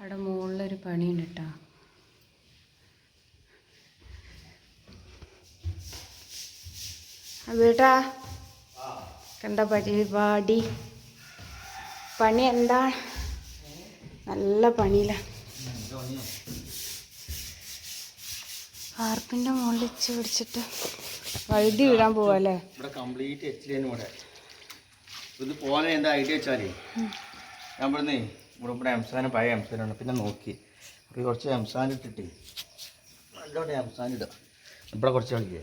അവിടെ മുകളിലൊരു പണിയുണ്ട് കേട്ടോ വീട്ടാ കണ്ട പരിപാടി. പണി എന്താ? നല്ല പണിയില്ല വാർപ്പിന്റെ മുകളിൽ വെച്ച് പിടിച്ചിട്ട് വഴുതി വീഴാൻ പോവല്ലേ കംപ്ലീറ്റ് ഇത് പോലെ എന്താ ഐഡിയ വെച്ചാലേ? ഞാൻ ഇവിടുന്ന് ഇവിടെ ഇവിടെ എംസാന് പഴയ എംസാനാണ്. പിന്നെ നോക്കി. അപ്പോൾ കുറച്ച് എംസാൻ ഇട്ടിട്ട് നല്ലോണം എംസാൻ ഇടുക. ഇവിടെ കുറച്ച് കളിക്കേ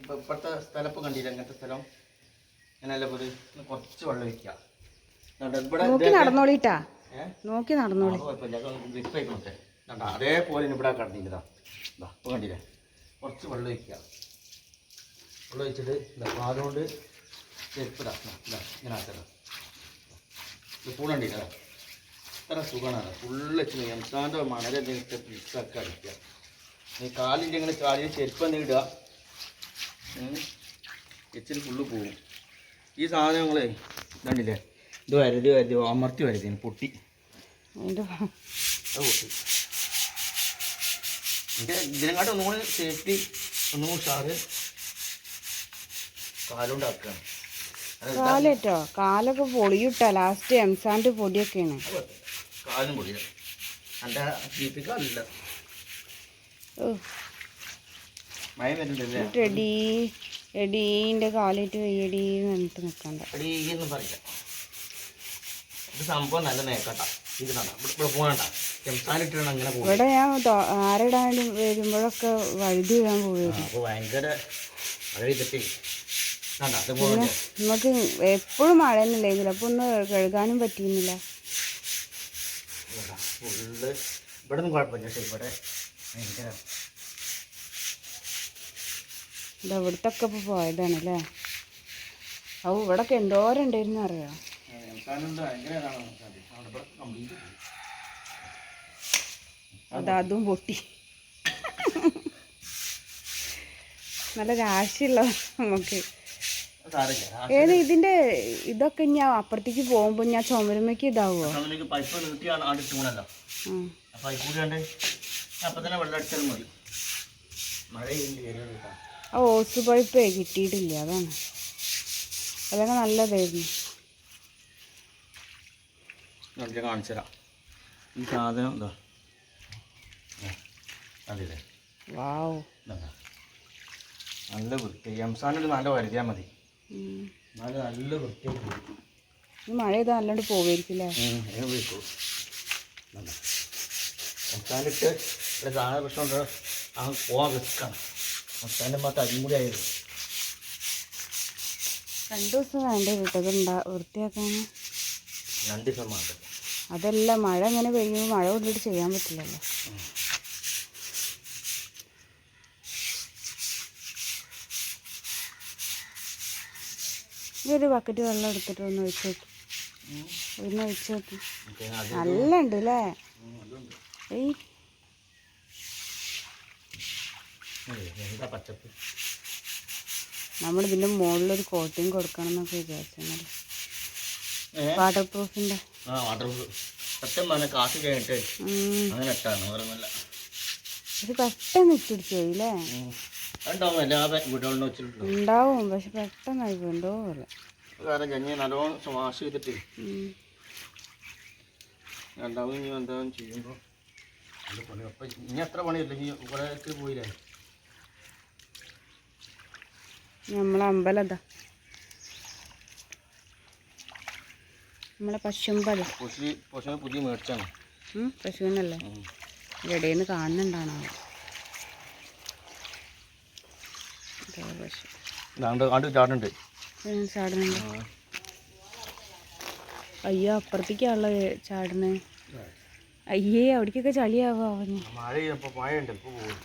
അപ്പോൾ ഇപ്പോഴത്തെ സ്ഥലപ്പം കണ്ടില്ല? അങ്ങനത്തെ സ്ഥലം? അങ്ങനെയല്ല പോലെ കുറച്ച് വെള്ളം ഒഴിക്കുക. നോക്കി നടന്നോളിട്ടാ. നോക്കി നടന്നോളി. കുഴപ്പമില്ല. അതേപോലെ ഇവിടെ കടന്നില്ലതാ ഇതാ. ഇപ്പോൾ കണ്ടില്ലേ? കുറച്ച് വെള്ളം ഒഴിക്കുക. വെള്ളം ഒഴിച്ചിട്ട് ഇതാ പാലുകൊണ്ട് ചെരുപ്പിടാ ഇതാ. ഇങ്ങനെ ആക്കണം ഇത് പൂണണ്ടില്ല ഇത്ര സുഖമാണ് ഫുള്ള് വെച്ച് എംസാന്റെ മണൽ എന്തെങ്കിലും മിക്സാക്കി അടിക്കുക. നീ കാലിന്റെ ഇങ്ങനെ കാലിന് ചെരുപ്പ് ഇടുക. എച്ചിന് ഫുള്ള് പോകും. ഈ സാധനങ്ങളെ ഇതണ്ടില്ലേ? ഇത് വരതി വരതി അമർത്തി വരതി പൊട്ടി. പൊട്ടി. എന്റെ ഇതിനെക്കാട്ടും ഒന്നുകൂടി സേഫ്റ്റി ഒന്നുകൂടി സാറ് കാലുകൊണ്ടാക്കുകയാണ് അത് കാലൊക്കെ പൊളിയിട്ട. ലാസ്റ്റ് എംസാന്റെ പൊടിയൊക്കെയാണ്. കാലും എന്റെ എടീ എടീന്റെ കാലിട്ട് വയ്യടീ എന്നിട്ട് നിൽക്കണ്ട പറയില്ല. ഇത് സംഭവം നല്ല നേക്കട്ടാ ഇത് കണ്ട. ഇവിടെ പോകണ്ട. ഞാൻ ആരിടാനും വരുമ്പോഴൊക്കെ വഴുതി വീഴാൻ പോവുകയായിരുന്നു ഭയങ്കര നമുക്ക് എപ്പോഴും മഴ തന്നെയല്ലേ ചിലപ്പോൾ ഒന്ന് കഴുകാനും പറ്റിയിരുന്നില്ല. ഇവിടത്തൊക്കെ ഇവിടെ ഒന്നും കുഴപ്പമില്ല പക്ഷേ ഇവിടെ ഭയങ്കര ഇത് ഇവിടുത്തൊക്കെ ഇപ്പോൾ പോയതാണ് അല്ലേ ഔ ഇവിടൊക്കെ എന്തോരം ഉണ്ടായിരുന്നു അറിയാം. അത് അതും പൊട്ടി. നല്ല രാശിയുള്ള നമുക്ക്. അത് ഏത് ഇതിന്റെ ഇതൊക്കെ ഞാൻ അപ്പുറത്തേക്ക് പോകുമ്പോ ഞാൻ പൈപ്പ് നീട്ടിയാണ് ഇട്ടുകൊണ്ടല്ലോ ഉം. ആ. പൈപ്പ് കൂടി കണ്ട് അപ്പം തന്നെ വെള്ളം അടിച്ചാൽ മതി. മഴ ഇല്ല കേട്ടോ. ആ ഓസ് പൈപ്പേ കിട്ടിയിട്ടില്ല അതാണ്. അതൊക്കെ നല്ലതായിരുന്നു. ഞാൻ കാണിച്ചു തരാം. ഈ സാധനം എന്താ അതില്ലേ വാവ് ഇതാ. നല്ല വൃത്തി എംസാനോട് നല്ല വരുത്തിയാൽ മതി. നല്ല നല്ല വൃത്തിയായിട്ട് ഈ മഴ ചെയ്താൽ നല്ലോണ്ട് പോവായിരിക്കില്ലേ സംസ്ഥാനിട്ട് ഇവിടെ സാധന പ്രശ്നമുണ്ട്. ആ പോകാൻ റിസ്ക്കാണ്. സംസ്ഥാനം മാത്രം അതും കൂടി ആയിരുന്നു. രണ്ടു ദിവസം വേണ്ടേ വിട്ടതുണ്ടാ വൃത്തിയാക്കാൻ? രണ്ട് ദിവസം മാത്രം അതല്ല മഴ അങ്ങനെ പെയ്യുമ്പോൾ മഴ കൊണ്ടിട്ട് ചെയ്യാൻ പറ്റില്ലല്ലോ. ഈ ഒരു ബക്കറ്റ് വെള്ളം എടുത്തിട്ട് ഒന്ന് ഒഴിച്ചു നോക്കി. ഒന്ന് ഒഴിച്ച് നോക്കി. നല്ല ഉണ്ട് അല്ലേ ഏയ്. നമ്മൾ ഇതിന്റെ മുകളിലൊരു കോട്ടിങ് കൊടുക്കണം എന്നൊക്കെ വിചാരിച്ചത്? വാട്ടർ പ്രൂഫിന്റെ ആ വാട്ടർ സത്യം പറഞ്ഞ കാശ് കഴിഞ്ഞിട്ട് അങ്ങനെ ഇട്ടാണ് വേറെ ഒന്നുമല്ല പക്ഷെ പെട്ടെന്ന് ഇട്ടിടിച്ചു പോയി അല്ലേ ഉണ്ടാവും പക്ഷെ പെട്ടെന്നായി പോയി. എന്തോ പോലെ. കാരണം ജഞ്ഞി നല്ലോണം വാഷ് ചെയ്തിട്ട്. രണ്ടാമത് ഇനി എന്താണെന്ന് ചെയ്യുമ്പോൾ അത് പണി അപ്പം ഇനി എത്ര പണിയില്ല. ഇനി ഇവിടെ പോയില്ലേ? നമ്മളെ അമ്പലതാ നമ്മളെ പശുമ്പത് പശു പുതിയ മേടിച്ചാണ്. പശുവിനല്ലേ. ഇടയിൽ നിന്ന് കാണുന്നുണ്ടാണോ ഇതാ പശു ആണ്ട് ആണ്ട് ചാടുന്നുണ്ട്. അയ്യോ അപ്പുറത്തേക്കാണല്ലോ ചാടുന്നത്. അയ്യേ അവിടേക്കൊക്കെ ചളിയാവോ അവന്? മഴ മഴ ഉണ്ട് ഇപ്പോൾ പോകും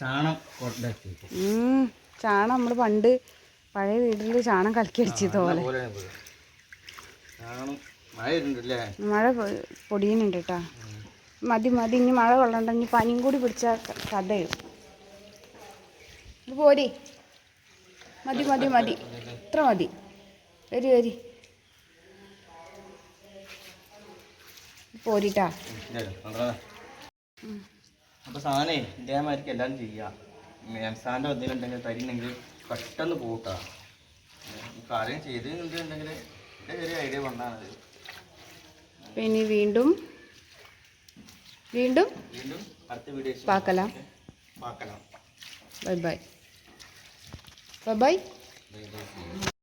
ചാണം. ചാണം നമ്മൾ പണ്ട് പഴയ വീട്ടിൽ ചാണം കലക്കി മഴ പൊടിയുന്നുണ്ട് കേട്ടാ. മതി മതി ഇനി മഴ കൊള്ളണ്ട ഇനി പനിയും കൂടി പിടിച്ച കഥയും ഇത് പോരി. മതി മതി മതി. ഇത്ര മതി. വരി വരി. പോരിട്ടാ. അപ്പൊ സാധനേ ഇതേമാതിരിക്ക് എല്ലാം ചെയ്യാം. എംസാന്റെ എന്തെങ്കിലും ഉണ്ടെങ്കിൽ തരുന്നെങ്കിൽ പെട്ടെന്ന് പോട്ടാ. കാര്യം ചെയ്ത് ചെറിയ ഐഡിയ കൊണ്ടാണത് പിന്നെ വീണ്ടും വീണ്ടും വീണ്ടും അടുത്ത വീഡിയോ പാക്കലാം. പാക്കലാം. Bye bye. Bye bye.